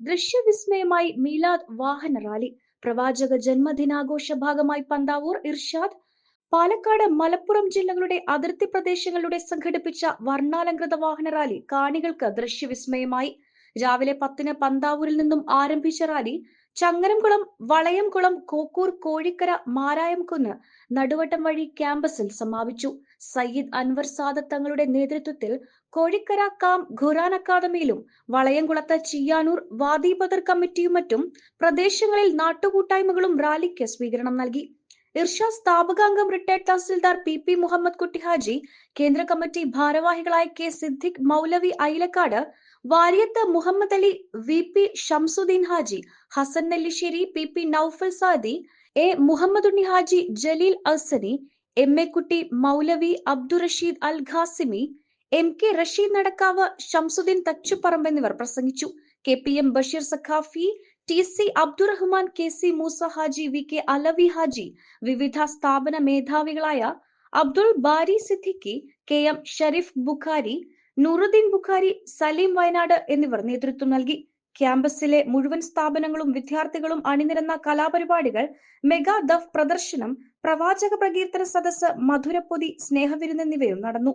ദൃശ്യവിസ്മയമായി മീലാദ് വാഹന റാലി. പ്രവാചക ജന്മദിനാഘോഷ ഭാഗമായി പന്താവൂർ ഇർഷാദ് പാലക്കാട് മലപ്പുറം ജില്ലകളുടെ അതിർത്തി പ്രദേശങ്ങളിലൂടെ സംഘടിപ്പിച്ച വർണാലങ്കൃത വാഹന റാലി. കാണികൾക്ക് ദൃശ്യവിസ്മയമായി രാവിലെ പത്തിന് പന്താവൂരിൽ നിന്നും ആരംഭിച്ച റാലി ചങ്ങരംകുളം വളയംകുളം കോക്കൂർ കോഴിക്കര മാരായംകുന്ന് നടുവട്ടം വഴി ക്യാമ്പസിൽ സമാപിച്ചു. സയ്യിദ് അൻവർ സാദത്ത് തങ്ങളുടെ നേതൃത്വത്തിൽ കോഴിക്കര കാം ഖുറാൻ അക്കാദമിയിലും വളയംകുളത്ത് ചിയാനൂർ വാദി ബദർ കമ്മിറ്റിയും മറ്റും പ്രദേശങ്ങളിൽ നാട്ടുകൂട്ടായ്മകളും റാലിക്ക് സ്വീകരണം നൽകി. Irshad സ്ഥാപകാംഗം retired tahsildar P P Muhammad Kutty Haji കേന്ദ്ര കമ്മിറ്റി ഭാരവാഹികളായ K Siddique Moulavi Ailakkad Varyath Muhammad Ali V P Shamsuddin Haji Hasan Nellissery P P Noufal Saadi A Muhammad Unni Haji Jaleel Asani M A Kutty Moulavi Abdul Rasheed Al Qasimi M K Rasheed Nadakkavu Shamsuddin Thachuparamba എന്നിവർ പ്രസംഗിച്ചു. K P M Basheer Saqafi T C Abdurahman K C Moosa Haji V K Alavi Haji വിവിധ സ്ഥാപന മേധാവികളായ Abdul Bari Siddiqui K M Sharif Bukhari Nooruddin Bukhari Saleem Wayanad എന്നിവർ നേതൃത്വം നൽകി. ക്യാമ്പസിലെ മുഴുവൻ സ്ഥാപനങ്ങളും വിദ്യാർത്ഥികളും അണിനിരന്ന കലാപരിപാടികൾ മെഗാ ദഫ് പ്രദർശനം പ്രവാചക പ്രകീർത്തന സദസ് മധുരപ്പൊതി സ്നേഹവിരുന്ന് എന്നിവയും നടന്നു.